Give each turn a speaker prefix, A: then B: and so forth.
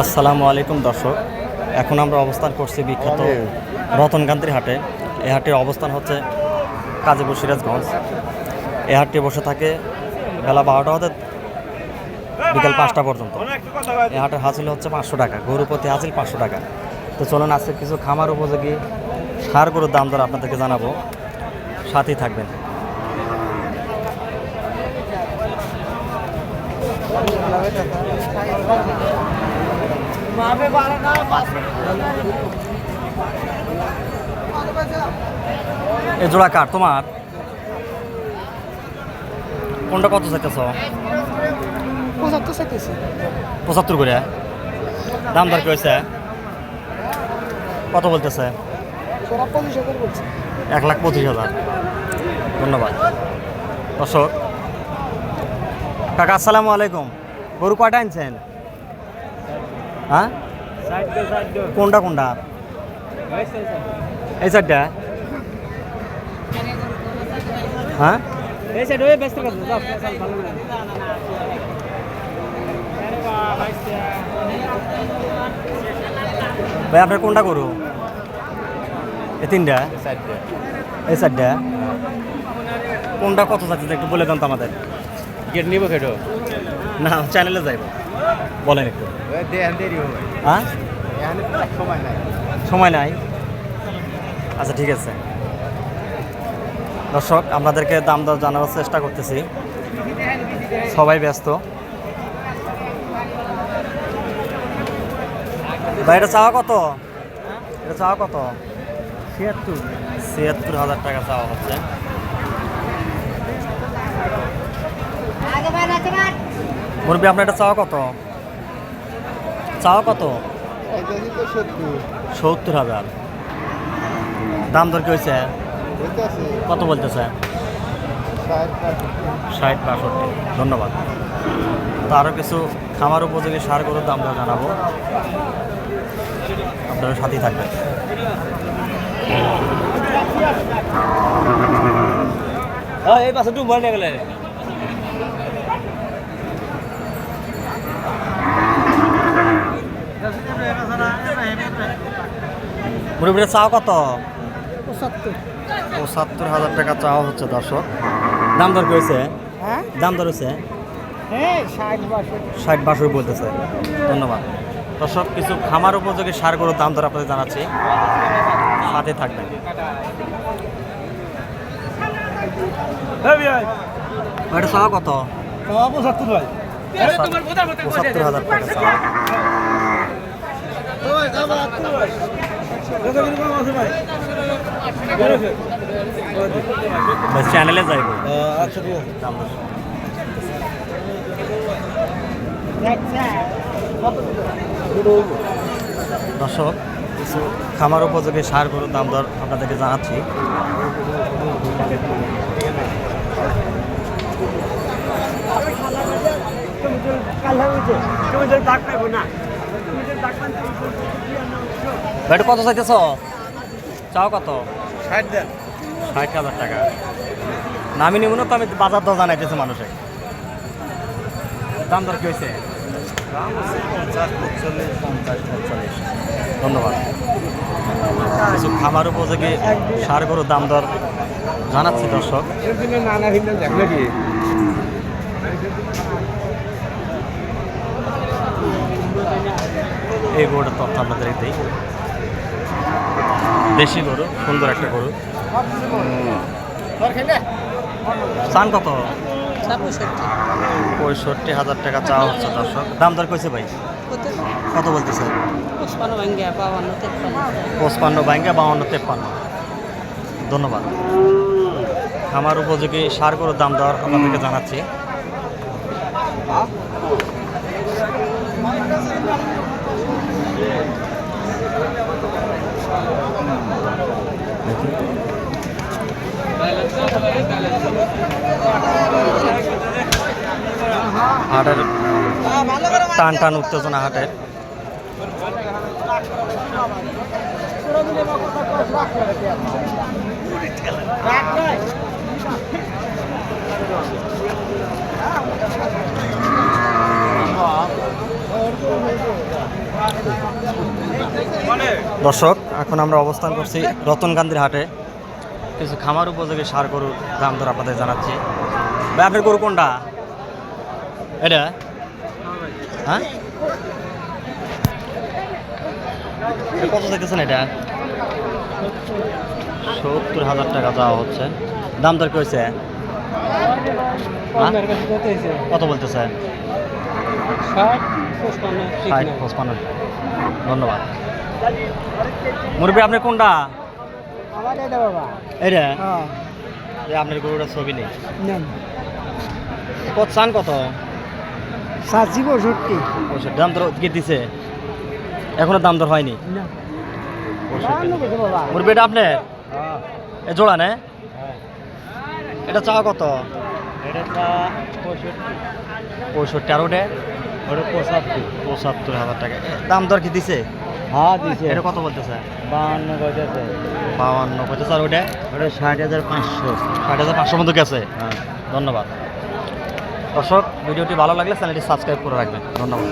A: আসসালামু আলাইকুম দর্শক। এখন আমরা অবস্থান করছি বিখ্যাত রতনকান্তির হাটে। এ হাটের অবস্থান হচ্ছে কাজীপুর সিরাজগঞ্জ। এ হাটটি বসে থাকে বেলা বারোটা হতে বিকাল পাঁচটা পর্যন্ত। এ হাটের হাসিল হচ্ছে পাঁচশো টাকা গরু প্রতি হাসিল পাঁচশো টাকা। তো চলুন আজকে কিছু খামার উপযোগী সার গরুর দাম দর আপনাদেরকে জানাব। সাথেই থাকবেন। এই জোড়া কার? তোমার? কোনটা কত চাইতেছ?
B: পঁচাত্তর চাইতেছি।
A: পঁচাত্তর করে। দাম দর কি হয়েছে? কত বলতেছে? এক লাখ পঁচিশ হাজার। ধন্যবাদ। দর্শক কাকা আসসালামু আলাইকুম। গরু কয়টা আনছেন? হ্যাঁ? কোনটা কোনটা? এই সাইডটা হ্যাঁ?
B: এই সাইড হয়ে ব্যস্ত কথা ভালো না
A: ভাই আপনার কোনটা গরু এই তিনটা? এই সাইডটা কোনটা কত যাচ্ছে একটু বলে দেন তো আমাদের।
C: গেট নিব কেটো
A: না চ্যানেলে যাইব। বলেন একটু। হ্যাঁ?
C: সময় নাই।
A: সময় নাই আচ্ছা ঠিক আছে। দর্শক আপনাদেরকে দাম দর জানানোর চেষ্টা করতেছি। সবাই ব্যস্ত। ভাই এটা চাওয়া কত? এটা চাওয়া কত?
B: ছিয়াত্তর।
A: ছিয়াত্তর হাজার টাকা চাওয়া হচ্ছে। মুরব্বী, আপনার এটা চাওয়া কত? চাওয়া কত? সত্তর হাজার। দাম দর কি হয়েছে? কত বলতেছে?
C: ষাট
A: ষাট বাষট্টি। ধন্যবাদ। তো আরও কিছু খামার উপযোগী সার গরুর দাম দর জানাব। আপনারা সাথেই থাকবেন।
B: এই পাশে টু মনে গেলে।
A: মুরব্বীরা চাও কত?
B: পঁচাত্তর।
A: পঁচাত্তর হাজার টাকা চাওয়া হচ্ছে দর্শক। দাম দর কি হয়েছে
B: হ্যাঁ?
A: দাম দর হয়েছে
B: হ্যাঁ ষাট বাষট্টি।
A: বলতেছে। ধন্যবাদ। দর্শক কিছু খামার উপযোগী সার গরুর দাম দর আপনাদের জানাচ্ছি। সাথে থাকবেন। এটা চাওয়া কত?
B: পঁচাত্তর
A: হাজার টাকা চাওয়া। চ্যানেলে যাইব
B: আচ্ছা ঠিক
A: দাম দর দর্শক কিছু খামার উপযোগী সার গরুর দাম দর আপনাদেরকে জানাচ্ছি ভাই এটা কত চাইতেছ? চাও কত?
C: ষাট দেন।
A: ষাট হাজার টাকা। নামি নিব না তো আমি বাজার দর জানাইতেছি মানুষে। দাম দর কি হয়েছে ধন্যবাদ। কিছু খামার উপযোগী সার গরুর দাম দর জানাচ্ছি দর্শক। এই গরুটার তথ্য আপনাদের দিই। দেশি গরু, সুন্দর একটা গরু। চান কত? পঁয়ষট্টি হাজার টাকা চাওয়া হচ্ছে দর্শক। দাম দর কইছে ভাই? কত বলতে বলতেছে? পঁচপান্ন ব্যাংকে বাউন্ন তেপ্পান্ন। ধন্যবাদ। খামার উপযোগী সার গরুর দাম দর আপনাদেরকে জানাচ্ছি। হাটের টান টান উত্তেজনা হাটের। দর্শক এখন আমরা অবস্থান করছি রতনকান্দির হাটে। কিছু খামার উপযোগী সার গরুর দাম দর আপনাদের জানাচ্ছি। ভাই আপনার গরু কোনটা? এটা? হ্যাঁ? কত দেখতেছেন এটা? সত্তর হাজার টাকা দেওয়া হচ্ছে। দাম দর কি হয়েছে? হ্যাঁ? কত বলতেছে? ধন্যবাদ। মুরব্বী আপনার কোনটা?
B: আমার এটা বাবা।
A: এটা
B: হ্যাঁ।
A: যে আপনার গরুটা ছবি নেই? কত চান কত?
B: সাতশি পঁয়ষট্টি।
A: পঁয়ষট্টি। দাম দর কি দিছে? এখনও দাম দর হয়নি। মুরব্বী এটা আপনার? এ জোড়া নে? এটা চাওয়া কত?
C: এটা পঁয়ষট্টি।
A: পঁয়ষট্টি। আর ওটা?
C: ওটা পঁচাত্তর।
A: পঁচাত্তর হাজার টাকা। দাম দর কি দিছে?
C: হ্যাঁ দিছে।
A: এটা কত বলতেছে?
C: বাহান্ন
A: বাহান্ন আর ওটা
C: ওটা ষাট হাজার পাঁচশো।
A: ষাট হাজার পাঁচশো মতো গেছে
C: হ্যাঁ।
A: ধন্যবাদ। দর্শক ভিডিওটি ভালো লাগলে চ্যানেলটি সাবস্ক্রাইব করে রাখবেন। ধন্যবাদ।